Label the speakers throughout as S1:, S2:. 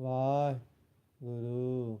S1: Waheguru.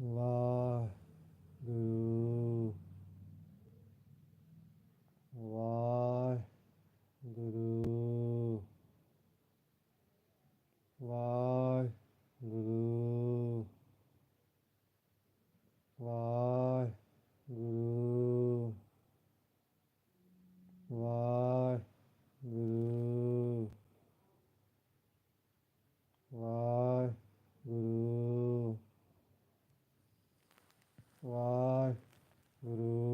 S1: Love. Oh.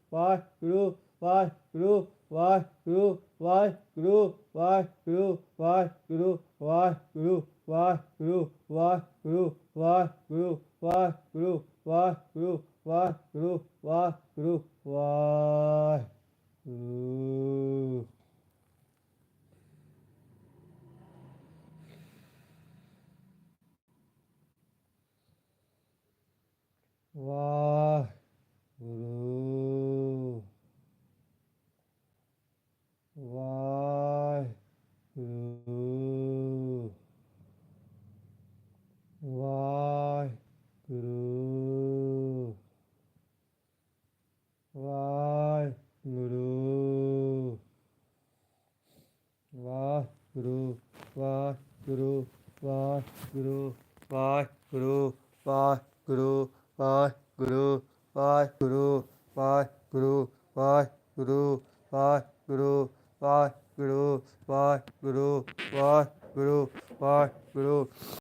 S1: Waheguru Waheguru Waheguru Waheguru Waheguru Waheguru Waheguru Waheguru Waheguru Waheguru Waheguru Waheguru Waheguru Waheguru Waheguru Waheguru ഗുരു bye